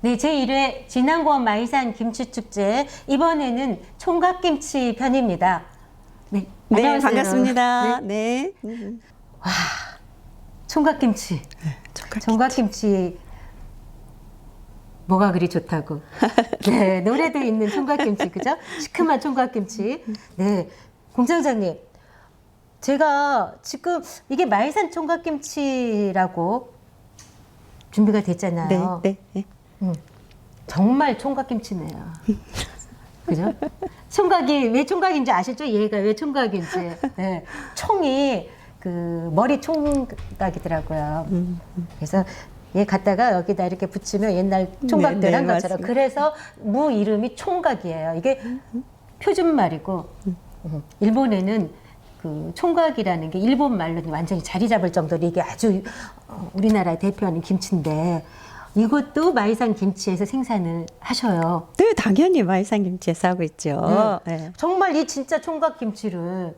네, 제1회 진안고원 마이산 김치축제 이번에는 총각김치 편입니다. 네, 네, 안녕하세요. 반갑습니다. 네, 네. 음, 총각김치. 총각- 총각김치 뭐가 그리 좋다고. 네, 노래도 있는 총각김치 그죠? 시큼한 총각김치. 네, 공장장님. 제가 지금 이게 마이산 총각김치라고 준비가 됐잖아요. 네, 네, 네. 음, 정말 총각김치네요. 그죠? 총각이 왜 총각인지 아시죠? 얘가 왜 총각인지. 네. 총이 그 머리 총각이더라고요. 그래서 얘 갖다가 여기다 이렇게 붙이면 옛날 총각들 네, 네, 한 것처럼. 맞습니다. 그래서 무 이름이 총각이에요. 이게 표준 말이고 음, 일본에는 그 총각이라는 게 일본 말로 완전히 자리 잡을 정도로 이게 아주 어, 우리나라의 대표하는 김치인데 이것도 마이산 김치에서 생산을 하셔요. 네, 당연히 마이산 김치에서 하고 있죠. 네. 정말 이 진짜 총각 김치를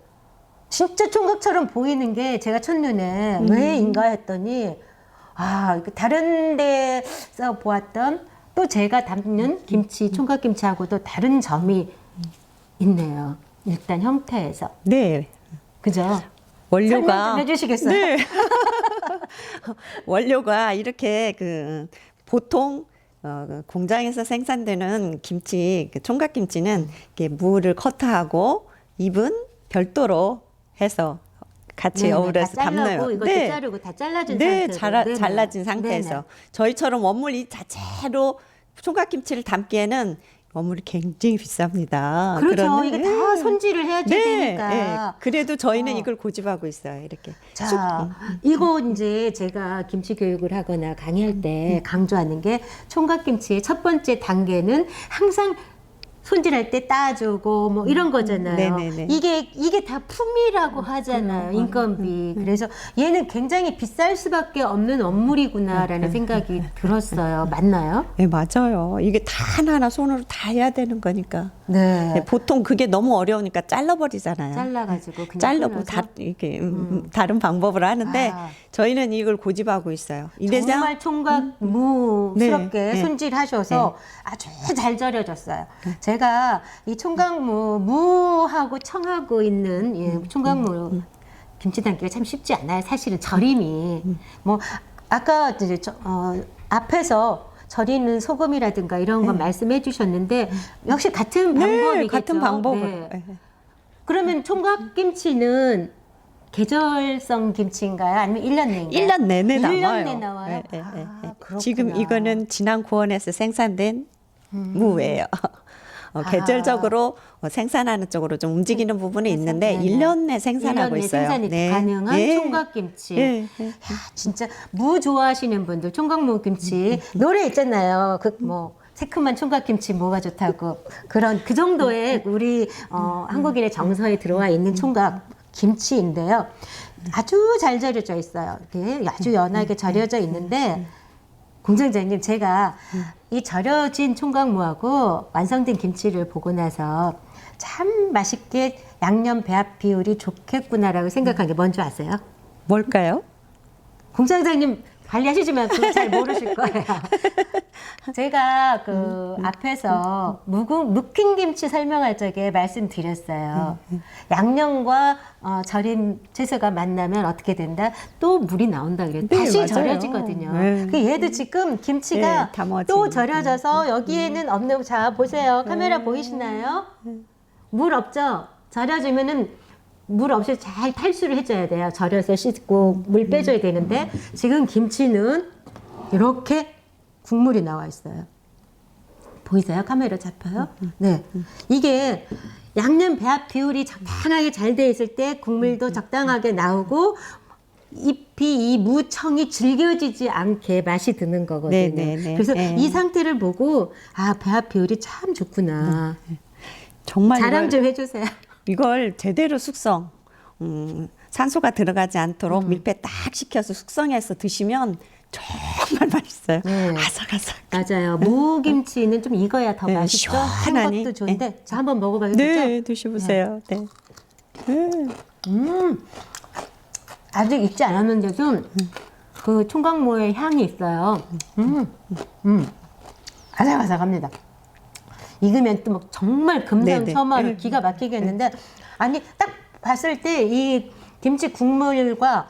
진짜 총각처럼 보이는 게 제가 첫눈에 음. 왜인가 했더니 아 다른 데서 보았던 또 제가 음. 담는 김치 총각 김치하고도 다른 점이 있네요. 일단 형태에서 네. 그죠? 원료가 좀 해주시겠어요? 네. 원료가 이렇게 그 보통 어, 그 공장에서 생산되는 김치, 그 총각김치는 이렇게 무를 커트하고 잎은 별도로 해서 같이 네네, 어우러서 다 담나요. 이것도 자르고 다 잘라진 네, 상태로. 네네. 잘라진 상태에서 네네. 저희처럼 원물 이 자체로 총각김치를 담기에는 원물이 굉장히 비쌉니다. 그렇죠. 이게 다 네. 손질을 해야 네, 되니까. 네. 그래도 저희는 어. 이걸 고집하고 있어요. 이렇게. 자, 이거 이제 제가 김치 교육을 하거나 강의할 때 강조하는 게 총각김치의 첫 번째 단계는 항상 손질할 때 따주고 뭐 이런 거잖아요. 네네네. 이게 이게 다 품이라고 하잖아요. 인건비. 그래서 얘는 굉장히 비쌀 수밖에 없는 업물이구나라는 생각이 들었어요. 맞나요? 네, 맞아요. 이게 다 하나하나 손으로 다 해야 되는 거니까. 네. 네, 보통 그게 너무 어려우니까 잘라버리잖아요. 잘라가지고 그냥 잘라고 끊어서? 다 이렇게 음, 음, 다른 방법을 하는데 아. 저희는 이걸 고집하고 있어요. 이래서 정말 총각 무스럽게 네, 네. 손질하셔서 아주 잘 절여졌어요. 제가 이 총각무 무하고 청하고 있는 예, 총각무 김치 담기가 참 쉽지 않아요. 사실은 절임이 뭐 아까 이제 저, 어, 앞에서 절이는 소금이라든가 이런 거 말씀해 주셨는데 역시 같은 네, 방법이겠죠. 같은 방법을. 네. 네. 그러면 총각 김치는 계절성 김치인가요? 아니면 일년 내인가요? 일 년 내내 일 나와요. 년 내내 나와요? 네, 네, 네, 아, 네. 그렇구나. 지금 이거는 진안 고원에서 생산된 무예요. 어, 아. 계절적으로 어, 생산하는 쪽으로 좀 움직이는 부분이 있는데 네네. 일년내일 생산하고 년내 있어요. 생산이 가능한 네. 총각김치. 네, 네. 야, 진짜 무 좋아하시는 분들 총각무 김치 노래 있잖아요. 그뭐 새콤한 총각김치 뭐가 좋다고 그런 그 정도의 우리 어, 한국인의 정서에 들어와 있는 총각 김치인데요. 아주 잘 절여져 있어요. 이렇게 아주 연하게 절여져 있는데 공장장님 제가 이 절여진 총각무하고 완성된 김치를 보고 나서 참 맛있게 양념 배합 비율이 좋겠구나라고 생각한 게 뭔지 아세요? 뭘까요? 공장장님 관리하시지만 그거 잘 모르실 거예요. 제가 그 앞에서 묵은 묵힌 김치 설명할 적에 말씀드렸어요. 양념과 어, 절임 채소가 만나면 어떻게 된다? 또 물이 나온다 그래요. 네, 다시 맞아요. 절여지거든요. 네. 그 얘도 지금 김치가 네, 담아지는. 또 절여져서 여기에는 없는 자 보세요. 카메라 보이시나요? 물 없죠? 절여지면은 물 없이 잘 탈수를 해줘야 돼요. 절여서 씻고 물 빼줘야 되는데 지금 김치는 이렇게 국물이 나와 있어요. 보이세요? 카메라 잡혀요? 네. 이게 양념 배합 비율이 적당하게 잘 돼 있을 때 국물도 적당하게 나오고 잎이 이 무청이 질겨지지 않게 맛이 드는 거거든요. 네, 네, 네. 그래서 네. 이 상태를 보고 아 배합 비율이 참 좋구나. 정말 자랑 이걸, 좀 해주세요. 이걸 제대로 숙성, 음, 산소가 들어가지 않도록 음. 밀폐 딱 시켜서 숙성해서 드시면 정말 맛있어요. 네. 아삭아삭. 맞아요. 무김치는 좀 익어야 더 네, 맛있죠. 시원하니. 한 것도 좋은데 자 한번 먹어봐요. 네, 드셔보세요. 네. 음. 음, 아직 익지 않았는데도 그 총각무의 향이 있어요. 음, 음. 아삭아삭합니다. 익으면 또 막 정말 금상첨화로 네네. 기가 막히겠는데 아니 딱 봤을 때 이 김치 국물과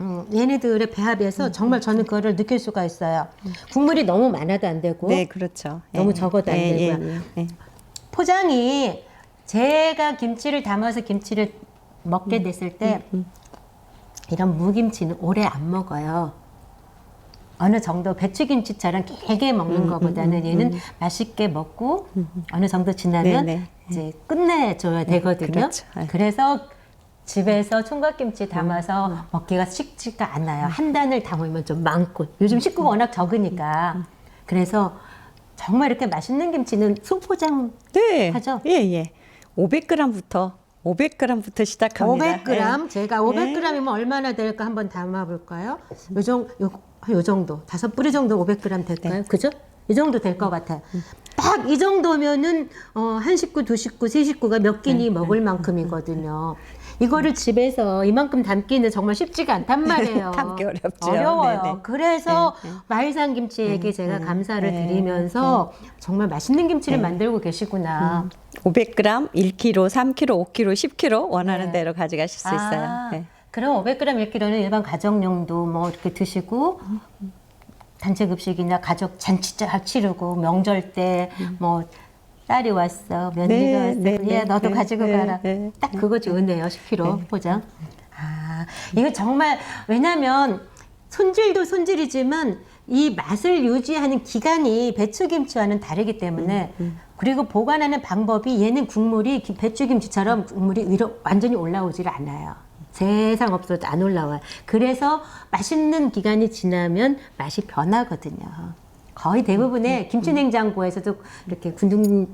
음, 얘네들의 배합에서 정말 저는 그거를 느낄 수가 있어요. 국물이 너무 많아도 안 되고 네, 그렇죠. 너무 예, 적어도 안 예, 되고요. 예, 예, 예. 포장이 제가 김치를 담아서 김치를 먹게 됐을 때 이런 무김치는 오래 안 먹어요. 어느 정도 배추김치처럼 길게 먹는 것보다는 얘는 맛있게 먹고 어느 정도 지나면 네, 네. 이제 끝내줘야 되거든요. 그렇죠. 네. 그래서 집에서 총각김치 담아서 먹기가 쉽지가 않아요. 한 단을 담으면 좀 많고 요즘 식구가 워낙 적으니까 그래서 정말 이렇게 맛있는 김치는 소포장 네. 하죠? 예, 예. 500g부터 500g부터 시작합니다. 500g 예. 제가 500g이면 얼마나 될까 한번 담아볼까요? 요, 정, 요, 요 정도 다섯 뿌리 정도 500g 될까요? 그죠? 이 정도 될 것 같아요. 딱이 정도면은 어, 한 식구, 두 식구, 세 식구가 몇 끼니 먹을 만큼이거든요. 이거를 집에서 이만큼 담기는 정말 쉽지가 않단 말이에요. 담기 어렵죠. 어려워요. 네네. 그래서 마일산 김치에게 제가 감사를 네. 드리면서 정말 맛있는 김치를 만들고 계시구나. 500g, 1kg, 3kg, 5kg, 10kg 원하는 네. 대로 가져가실 수 있어요. 아, 네. 그럼 500g, 1kg는 일반 가정용도 뭐 이렇게 드시고 단체 급식이나 가족 잔치 잘 치르고 명절 때뭐 딸이 왔어, 며느리가 네, 왔어, 네, 얘 네, 너도 네, 가지고 네, 가라. 네. 딱 그거 좋네요, 10kg 포장. 아, 이거 정말 왜냐면 손질도 손질이지만 이 맛을 유지하는 기간이 배추김치와는 다르기 때문에 그리고 보관하는 방법이 얘는 국물이 기- 배추김치처럼 국물이 위로 완전히 올라오질 않아요. 세상 없어도 안 올라와요. 그래서 맛있는 기간이 지나면 맛이 변하거든요. 거의 대부분의 김치 냉장고에서도 이렇게 군중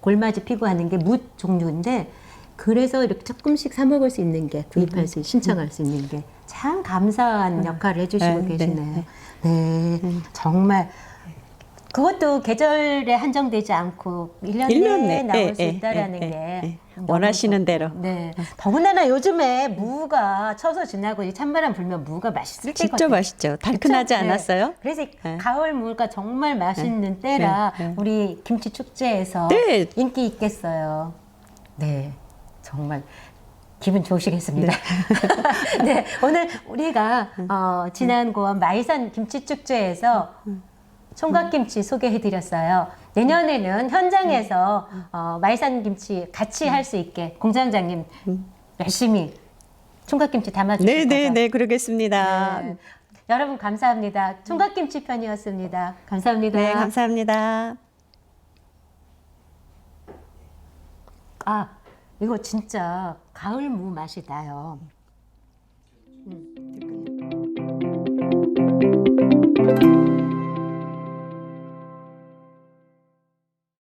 골맞이 피고 하는 게 무 종류인데 그래서 이렇게 조금씩 사 먹을 수 있는 게 구입할 수 신청할 수 있는 게 참 감사한 역할을 해주시고 네, 네, 계시네요. 네, 정말 그것도 계절에 한정되지 않고 1년 일년 내에 내- 나올 예, 수 예, 있다라는 예, 예, 게 예. 너무 원하시는. 대로. 네. 더군다나 요즘에 무가 쳐서 지나고 이 찬바람 불면 무가 맛있을 진짜 때거든요. 맛있죠. 달큰하지 그쵸? 네. 않았어요? 그래서 이 네. 가을 무가 정말 맛있는 때라 네, 네. 우리 김치 축제에서 네. 인기 있겠어요. 네, 정말 기분 좋으시겠습니다. 네, 오늘 우리가 어, 지난 고원 마이산 김치 축제에서 총각김치 소개해드렸어요. 내년에는 현장에서 어, 마이산 김치 같이 할 수 있게 공장장님 열심히 총각김치 담아주실 네, 거죠? 네, 네, 그러겠습니다. 네. 여러분 감사합니다. 총각김치 편이었습니다. 감사합니다. 네, 감사합니다. 아 이거 진짜 가을 무 맛이 나요. 음.